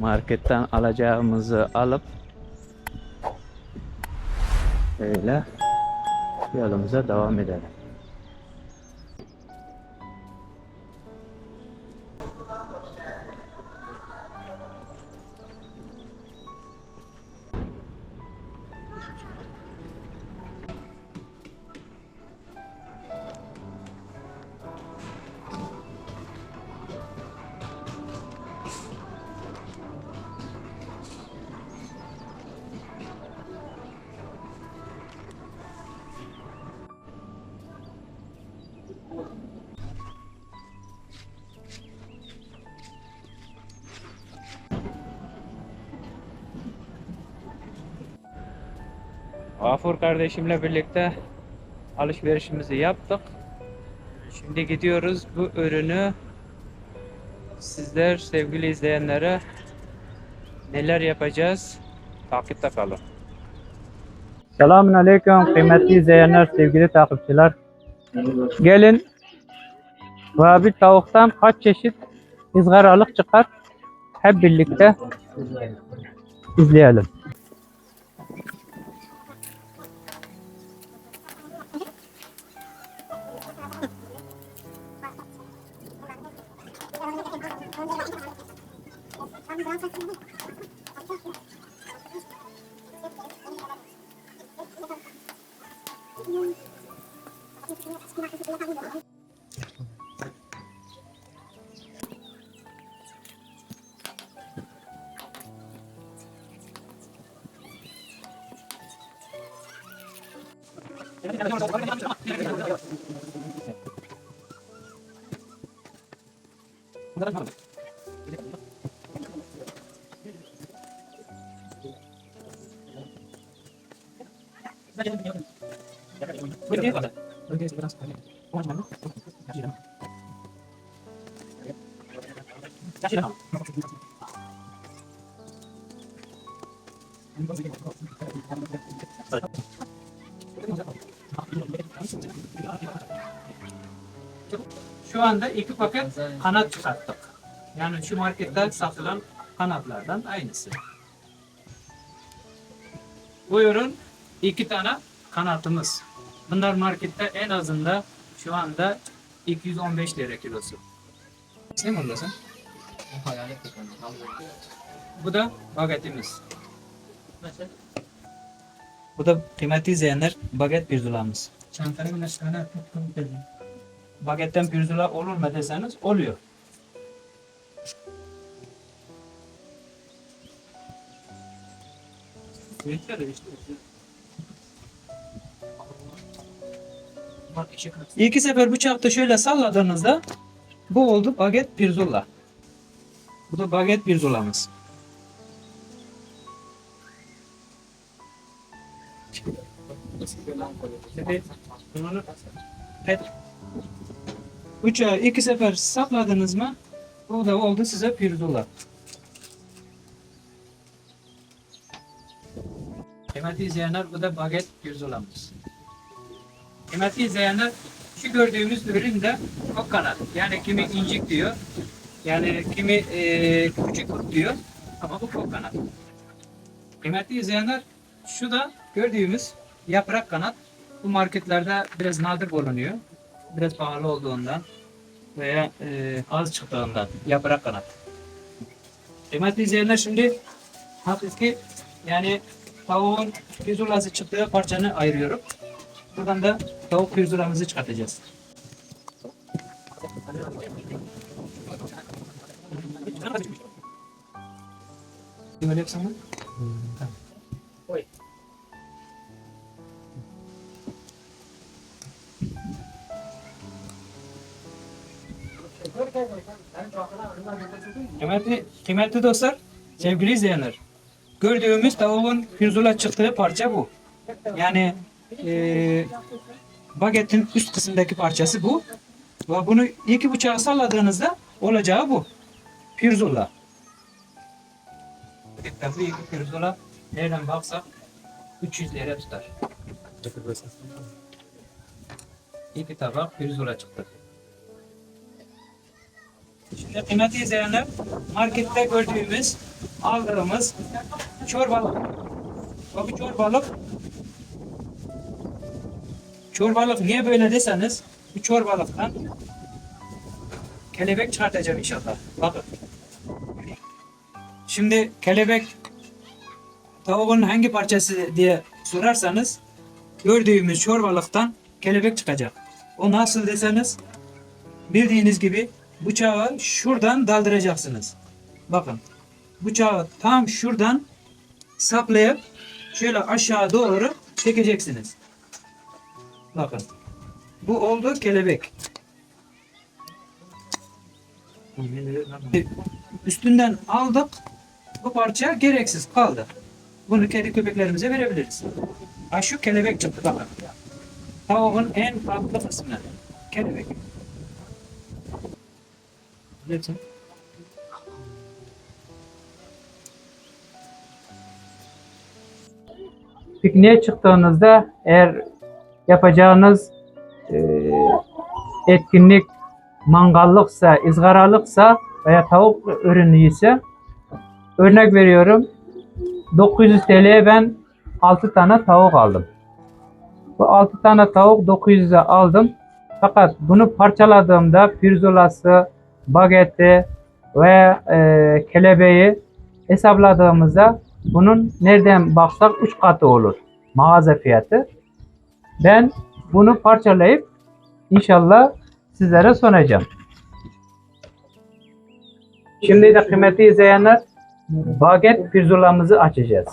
marketten alacağımızı alıp böyle yolumuza devam edelim. Gafur kardeşimle birlikte alışverişimizi yaptık. Şimdi gidiyoruz bu ürünü sizler sevgili izleyenlere neler yapacağız takipte kalın. Selamun Aleyküm kıymetli izleyenler, sevgili takipçiler. Gelin ve bir tavuktan kaç çeşit ızgaralık çıkar hep birlikte izleyelim. 자, Şu anda iki paket kanat çıkarttık. Yani şu markette satılan kanatlardan aynısı. Bu ürün iki tane kanatımız. Bunlar markette en azında şu anda 215 lira kilosu. Ne mi oradasın? Bu da bagetimiz. Bu da kıymetli izleyenler baget pirzolamız. Çantanın aşağına tuttum dedim. Bagetten pirzola olur mu deseniz oluyor. İki sefer bıçakta şöyle salladığınızda bu oldu baget pirzola. Bu da baget pirzolamız. Şimdi bunu pet Bıçağı iki sefer sapladınız mı bu da oldu size pirzola. Kıymetli izleyenler bu da baget pirzolamız. Kıymetli izleyenler şu gördüğümüz ürün de o kanat. Yani kimi incik diyor. Yani kimi eee küçük kurt diyor. Ama bu fok kanat. Kıymetli izleyenler şu da gördüğümüz yaprak kanat. Bu marketlerde biraz nadir bulunuyor. Biraz pahalı olduğundan veya eee, az çıktığından yaprak kanat. Kıymetli izleyenler şimdi hafifki yani tavuğun pirzolası çıktığı parçanı ayırıyorum. Buradan da tavuk pirzolamızı çıkartacağız. Böyle yapsam mı? Tamam. Kıymetli, kıymetli dostlar, sevgili izleyenler. Gördüğümüz tavuğun pirzola çıktığı parça bu. Yani eee bagetin üst kısımdaki parçası bu. Ve bunu iki bıçağı salladığınızda olacağı bu. Pirzola. Tabii iki pirzola nereden baksak 300 lira tutar. İki tabak pirzola çıktı. Şimdi kıymetli izleyenler markette gördüğümüz aldığımız çorbalık. Bu çorbalık çorbalık niye böyle deseniz bu çorbalıktan kelebek çıkartacağım inşallah. Bakın. Şimdi kelebek tavuğun hangi parçası diye sorarsanız gördüğümüz çorbalıktan kelebek çıkacak. O nasıl deseniz bildiğiniz gibi bıçağı şuradan daldıracaksınız. Bakın bıçağı tam şuradan saplayıp şöyle aşağı doğru çekeceksiniz. Bakın. Bu oldu kelebek. Üstünden aldık. Bu parça gereksiz kaldı. Bunu kedi köpeklerimize verebiliriz. Ha şu kelebek çıktı bakın. Tavuğun en farklı kısmı. Kelebek. Lütfen. pikniğe çıktığınızda eğer yapacağınız e, etkinlik mangallıksa, ızgaralıksa veya tavuk ürünü ise örnek veriyorum 900 TL'ye ben 6 tane tavuk aldım. Bu 6 tane tavuk 900'e aldım. Fakat bunu parçaladığımda pirzolası, bageti ve e, kelebeği hesapladığımızda bunun nereden baksak 3 katı olur mağaza fiyatı. Ben bunu parçalayıp inşallah sizlere sunacağım. Şimdi de kıymetli izleyenler baget pirzolamızı açacağız.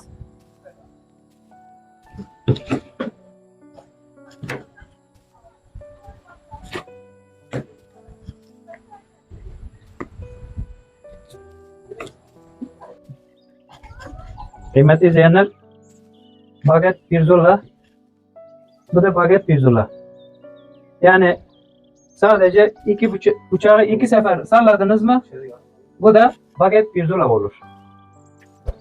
Kıymetli izleyenler baget pirzola bu da baget pirzola. Yani sadece iki bıçağı iki sefer salladınız mı bu da baget pirzola olur.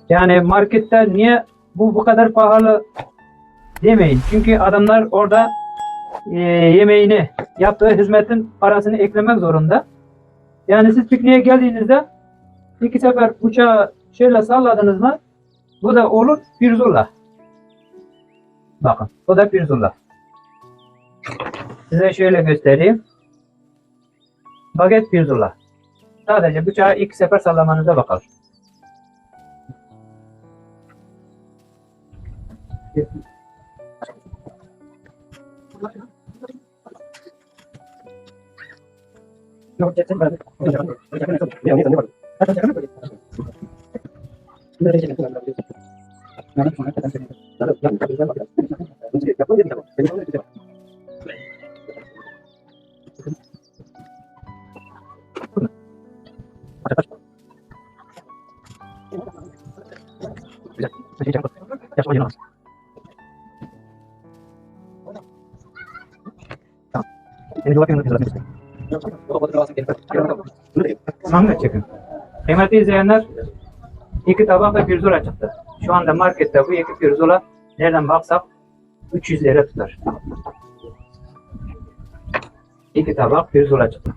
Yani markette niye bu bu kadar pahalı demeyin. Çünkü adamlar orada e, yemeğini yaptığı hizmetin parasını eklemek zorunda. Yani siz pikniğe geldiğinizde iki sefer bıçağı şöyle salladınız mı bu da olur pirzola. Bakın bu da pirzola. Size şöyle göstereyim. Baget pirzola. Sadece bıçağı iki sefer sallamanıza bakalım. Manga çekin. Kıymetli izleyenler, iki tabak da pirzola çıktı. Şu anda markette bu iki pirzola nereden baksak 300 lira tutar. İki tabak pirzola çıktı.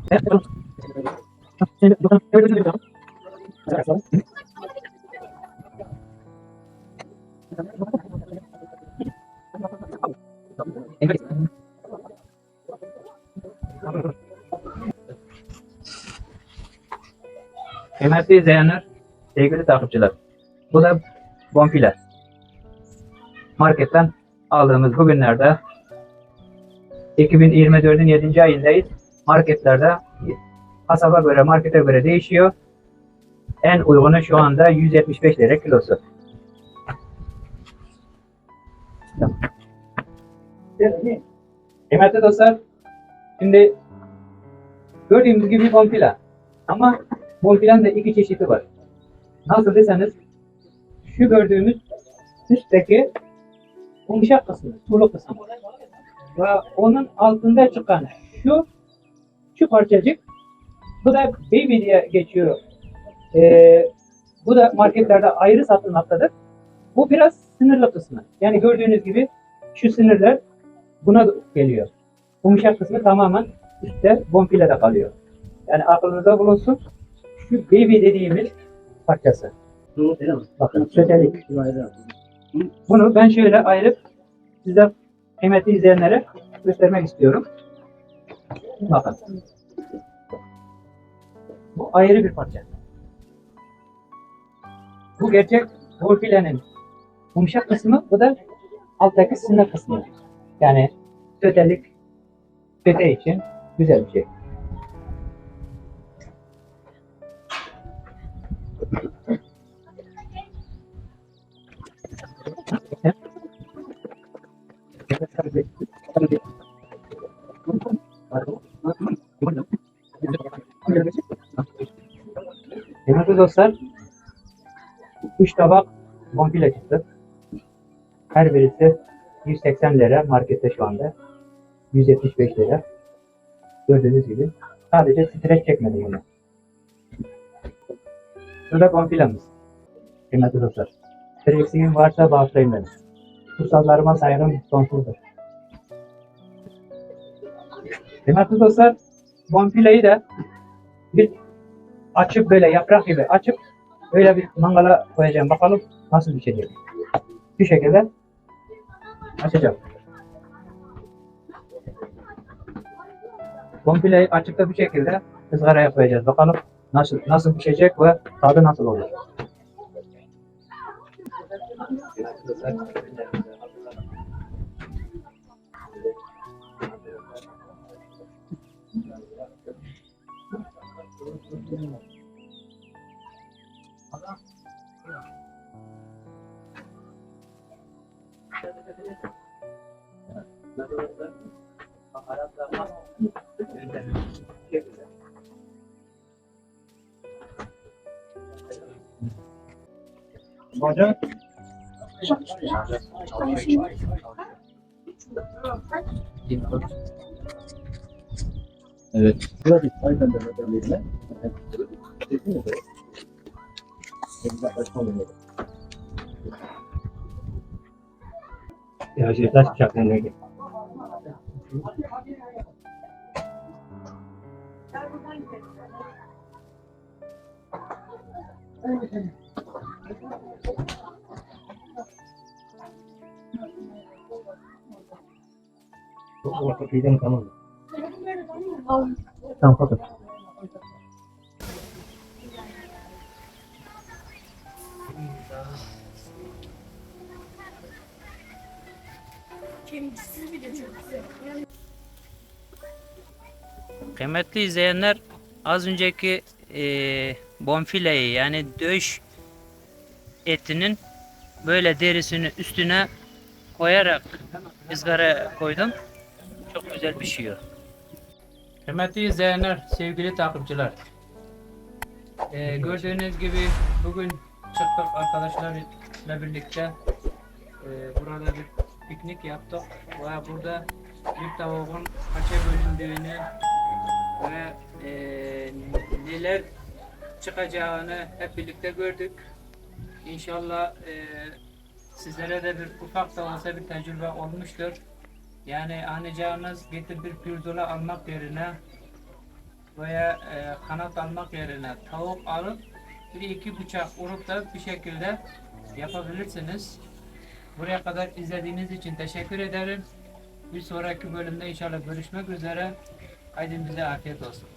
Kıymetli izleyenler, sevgili takipçiler. Bu da bonfile. Marketten aldığımız bugünlerde 2024'ün 7. ayındayız. Marketlerde kasaba göre, markete göre değişiyor. En uygunu şu anda 175 lira kilosu. Kıymetli dostlar, şimdi gördüğümüz gibi bonfile. Ama bonfilenin de iki çeşidi var. Nasıl deseniz, şu gördüğümüz üstteki yumuşak kısmı, sulu kısmı. Ve onun altında çıkan şu şu parçacık bu da baby diye geçiyor. Ee, bu da marketlerde ayrı satılmaktadır. Bu biraz sınırlı kısmı. Yani gördüğünüz gibi şu sınırlar buna geliyor. Yumuşak kısmı tamamen üstte bonfilede kalıyor. Yani aklınızda bulunsun. Şu baby dediğimiz parçası. Bakın sötelik. Bunu ben şöyle ayırıp size kıymetli izleyenlere göstermek istiyorum. Bakın. Bu ayrı bir parça. Bu gerçek volfilenin yumuşak kısmı, bu da alttaki sinir kısmı. Yani sötelik söte için güzel bir şey. Kıymetli dostlar, üç tabak bonfile çıktı. Her birisi 180 lira markette şu anda. 175 lira. Gördüğünüz gibi. Sadece streç çekmedi bunu. Şurada bonfilemiz. Kıymetli dostlar. Bir eksiğim varsa bağışlayın beni. Kutsallarıma saygım sonsuzdur. Kıymetli dostlar, bonfileyi de bir açıp böyle yaprak gibi açıp böyle bir mangala koyacağım. Bakalım nasıl pişecek. Bu şekilde açacağım. Açıp da bu şekilde ızgaraya koyacağız. Bakalım nasıl nasıl pişecek ve tadı nasıl olur. Bacak Evet. Burada aynen de modellerine. Değil mi? Uzaklaşma oluyor. ya şey taş bıçaklarına gel. Tamam. Tamam bakın. Kemiksiz bir de çok Kıymetli izleyenler az önceki e, bonfileyi yani döş etinin böyle derisini üstüne koyarak ızgara koydum. Çok güzel pişiyor. Kıymetli izleyenler, sevgili takipçiler. E, gördüğünüz gibi bugün çıktık arkadaşlarla birlikte e, burada bir piknik yaptık ve burada bir tavuğun kaça bölündüğünü ve eee, neler çıkacağını hep birlikte gördük. İnşallah eee, sizlere de bir ufak da olsa bir tecrübe olmuştur. Yani anlayacağınız getir bir pirzola almak yerine veya eee, kanat almak yerine tavuk alıp bir iki bıçak vurup da bir şekilde yapabilirsiniz. Buraya kadar izlediğiniz için teşekkür ederim. Bir sonraki bölümde inşallah görüşmek üzere. Bize afiyet olsun.